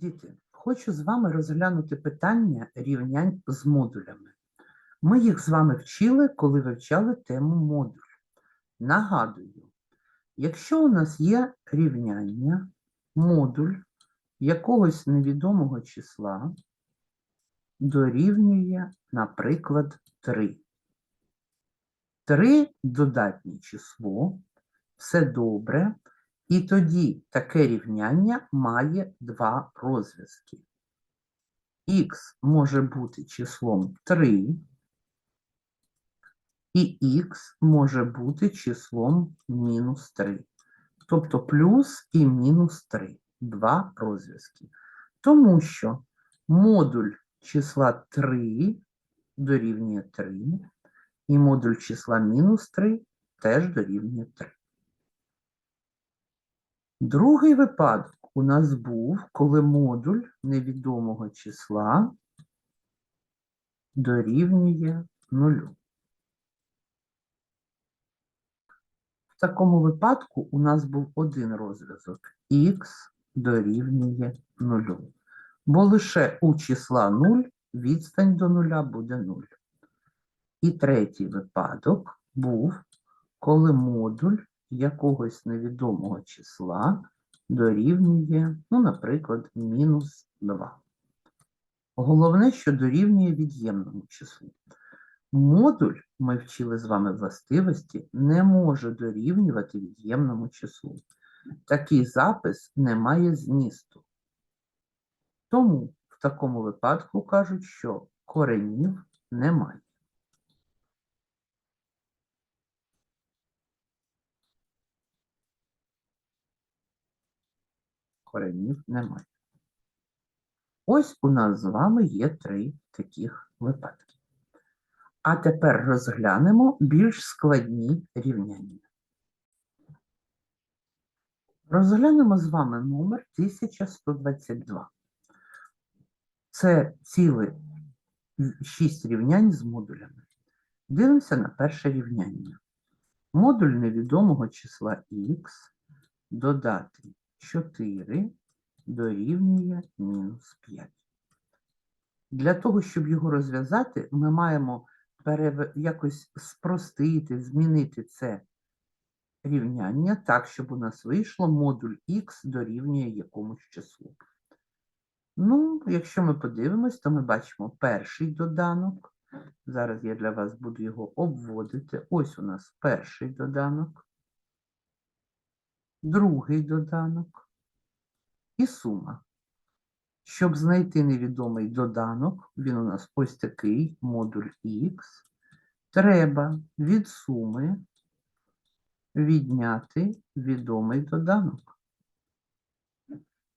Діти, хочу з вами розглянути питання рівнянь з модулями. Ми їх з вами вчили, коли вивчали тему модуль. Нагадую, якщо у нас є рівняння, модуль якогось невідомого числа дорівнює, наприклад, 3. 3 додатнє число, все добре, і тоді таке рівняння має два розв'язки. Х може бути числом 3, і х може бути числом мінус 3. Тобто плюс і мінус 3. Два розв'язки. Тому що модуль числа 3 дорівнює 3, і модуль числа мінус 3 теж дорівнює 3. Другий випадок у нас був, коли модуль невідомого числа дорівнює нулю. В такому випадку у нас був один розв'язок х дорівнює нулю. Бо лише у числа 0 відстань до нуля буде 0. І третій випадок був, коли модуль якогось невідомого числа дорівнює, ну, наприклад, мінус 2. Головне, що дорівнює від'ємному числу. Модуль, ми вчили з вами властивості, не може дорівнювати від'ємному числу. Такий запис не має змісту. Тому в такому випадку кажуть, що коренів немає. Коренів немає. Ось у нас з вами є три таких випадки. А тепер розглянемо більш складні рівняння. Розглянемо з вами номер 1122. Це ціле 6 рівнянь з модулями. Дивимося на перше рівняння. Модуль невідомого числа х додати 4 дорівнює мінус 5. Для того, щоб його розв'язати, ми маємо перев... якось спростити, змінити це рівняння так, щоб у нас вийшло модуль х дорівнює якомусь числу. Ну, якщо ми подивимось, то ми бачимо перший доданок. Зараз я для вас буду його обводити. Ось у нас перший доданок другий доданок і сума. Щоб знайти невідомий доданок, він у нас ось такий модуль Х, треба від суми відняти відомий доданок.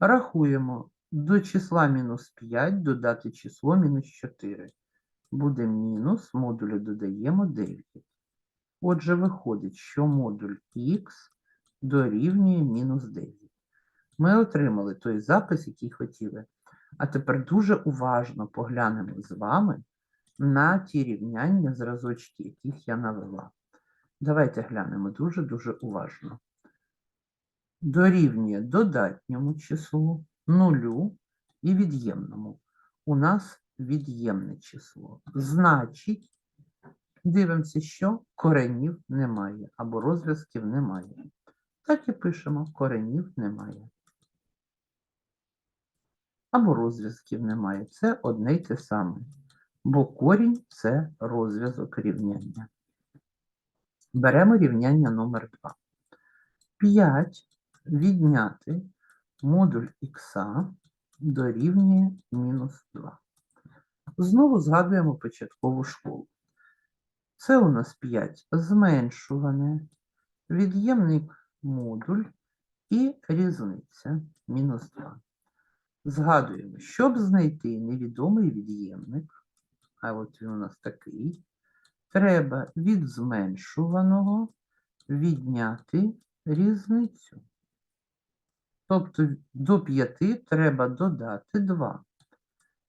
Рахуємо до числа мінус 5 додати число мінус 4. Буде мінус, модулю додаємо 9. Отже, виходить, що модуль Х дорівнює мінус 9. Ми отримали той запис, який хотіли. А тепер дуже уважно поглянемо з вами на ті рівняння зразочки, яких я навела. Давайте глянемо дуже-дуже уважно. Дорівнює додатньому числу, нулю і від'ємному. У нас від'ємне число. Значить, дивимося, що коренів немає або розв'язків немає. Так і пишемо, коренів немає. Або розв'язків немає. Це одне й те саме. Бо корінь це розв'язок рівняння. Беремо рівняння номер 2. 5 відняти модуль х дорівнює мінус 2. Знову згадуємо початкову школу. Це у нас 5 зменшуване, від'ємник модуль і різниця мінус 2. Згадуємо, щоб знайти невідомий від'ємник, а от він у нас такий, треба від зменшуваного відняти різницю. Тобто до 5 треба додати 2.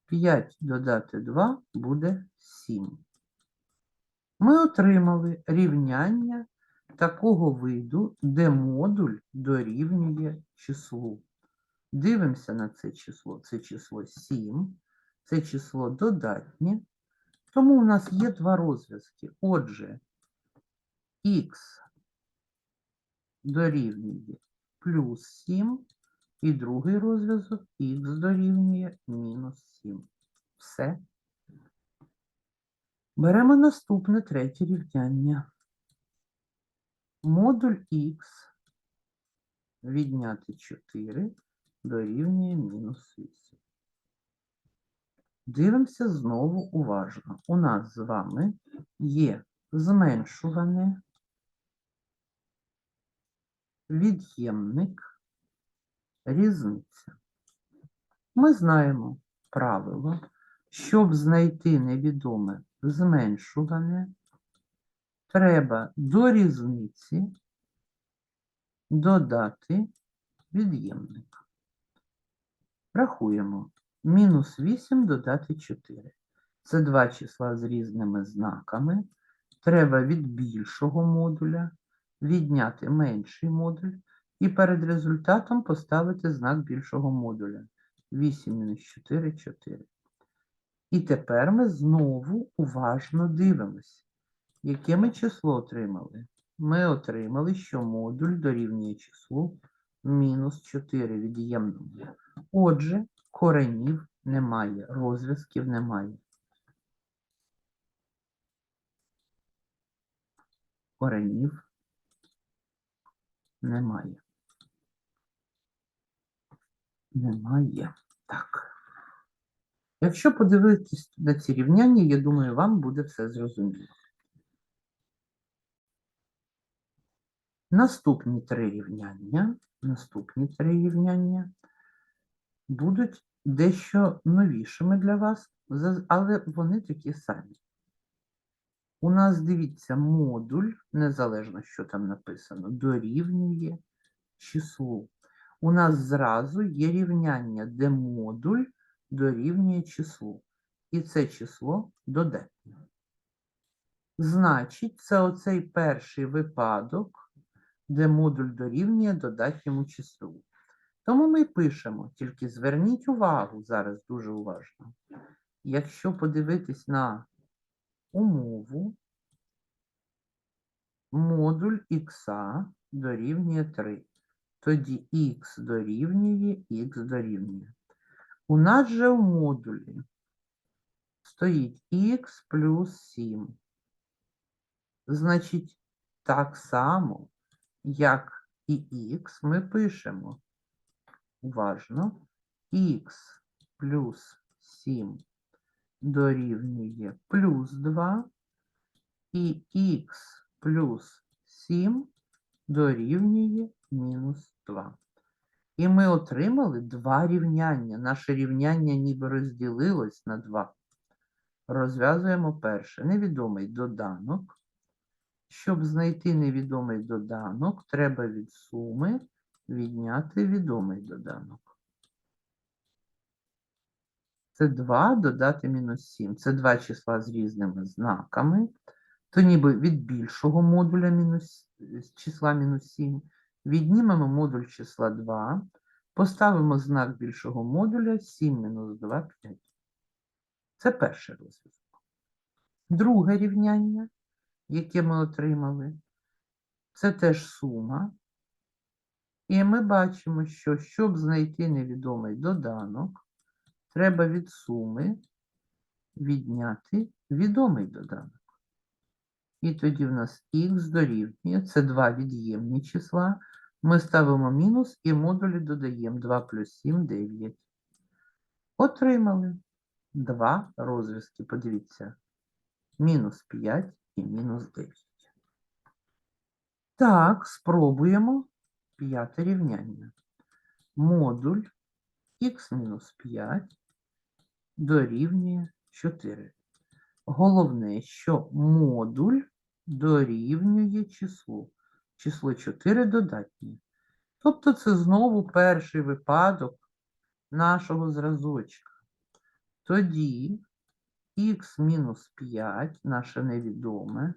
5 додати 2 буде 7. Ми отримали рівняння такого виду, де модуль дорівнює числу. Дивимося на це число. Це число 7, це число додатнє. Тому у нас є два розв'язки. Отже, х дорівнює плюс 7, і другий розв'язок х дорівнює мінус 7. Все. Беремо наступне третє рівняння. Модуль х відняти 4 дорівнює мінус 8. Дивимося знову уважно. У нас з вами є зменшуване, від'ємник, різниця. Ми знаємо правило, щоб знайти невідоме зменшуване, треба до різниці додати від'ємник. Рахуємо. Мінус 8 додати 4. Це два числа з різними знаками. Треба від більшого модуля відняти менший модуль і перед результатом поставити знак більшого модуля. 8 мінус 4 4. І тепер ми знову уважно дивимося, яке ми число отримали. Ми отримали, що модуль дорівнює числу мінус 4 від'ємному. Отже, коренів немає, розв'язків немає. Коренів немає. Немає. Так. Якщо подивитись на ці рівняння, я думаю, вам буде все зрозуміло. Наступні три рівняння, наступні три рівняння будуть дещо новішими для вас, але вони такі самі. У нас, дивіться, модуль, незалежно, що там написано, дорівнює числу. У нас зразу є рівняння, де модуль дорівнює числу. І це число додатнє. Значить, це оцей перший випадок, де модуль дорівнює додатньому числу. Тому ми пишемо, тільки зверніть увагу зараз дуже уважно. Якщо подивитись на умову, модуль х дорівнює 3. Тоді х дорівнює, х дорівнює. У нас же у модулі стоїть х плюс 7. Значить, так само, як і х, ми пишемо уважно х плюс 7 дорівнює плюс 2 і х плюс 7 дорівнює мінус 2. І ми отримали два рівняння. Наше рівняння ніби розділилось на два. Розв'язуємо перше. Невідомий доданок. Щоб знайти невідомий доданок, треба від суми відняти відомий доданок. Це 2 додати мінус 7. Це два числа з різними знаками. То ніби від більшого модуля мінус, числа мінус 7 віднімемо модуль числа 2, поставимо знак більшого модуля 7 мінус 2 5. Це перший розв'язок. Друге рівняння, яке ми отримали, це теж сума. І ми бачимо, що щоб знайти невідомий доданок, треба від суми відняти відомий доданок. І тоді в нас х дорівнює, це два від'ємні числа. Ми ставимо мінус і модулі додаємо 2 плюс 7 9. Отримали два розв'язки. Подивіться, мінус 5 і мінус 9. Так, спробуємо п'яте рівняння. Модуль х мінус 5 дорівнює 4. Головне, що модуль дорівнює числу. Число 4 додатнє. Тобто це знову перший випадок нашого зразочка. Тоді х мінус 5, наше невідоме,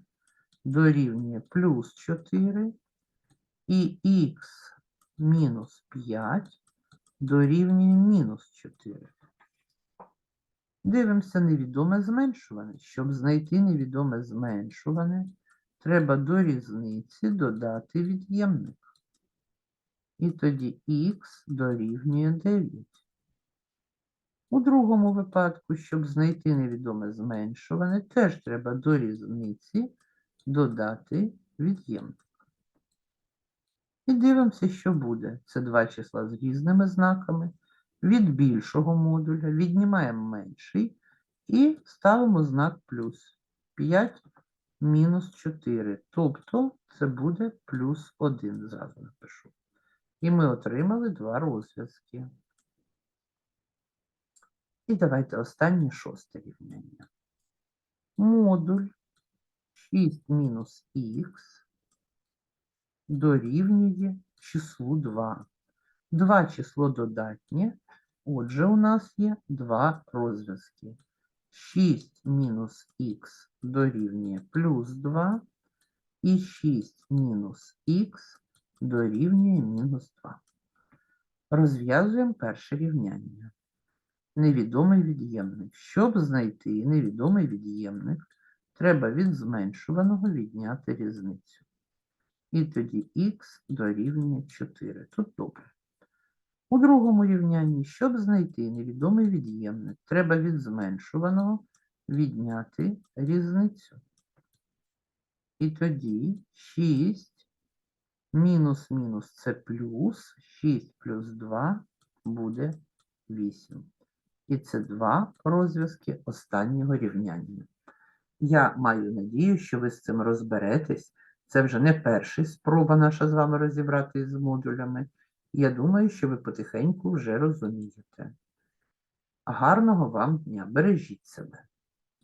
дорівнює плюс 4, і х мінус 5 дорівнює мінус 4. Дивимося невідоме зменшуване. Щоб знайти невідоме зменшуване, треба до різниці додати від'ємник. І тоді х дорівнює 9. У другому випадку, щоб знайти невідоме зменшуване, теж треба до різниці додати від'ємник. І дивимося, що буде. Це два числа з різними знаками. Від більшого модуля віднімаємо менший і ставимо знак плюс. 5 мінус 4. Тобто це буде плюс 1, зразу напишу. І ми отримали два розв'язки. І давайте останнє шосте рівняння. Модуль 6 мінус х дорівнює числу 2. Два число додатнє, отже, у нас є два розв'язки. 6 мінус х дорівнює плюс 2, і 6 мінус х дорівнює мінус 2. Розв'язуємо перше рівняння. Невідомий від'ємник. Щоб знайти невідомий від'ємник, треба від зменшуваного відняти різницю. І тоді х дорівнює 4. Тут добре. У другому рівнянні, щоб знайти невідомий від'ємник, треба від зменшуваного відняти різницю. І тоді 6 мінус мінус це плюс, 6 плюс 2 буде 8. І це два розв'язки останнього рівняння. Я маю надію, що ви з цим розберетесь. Це вже не перша спроба наша з вами розібратися з модулями. Я думаю, що ви потихеньку вже розумієте. Гарного вам дня! Бережіть себе!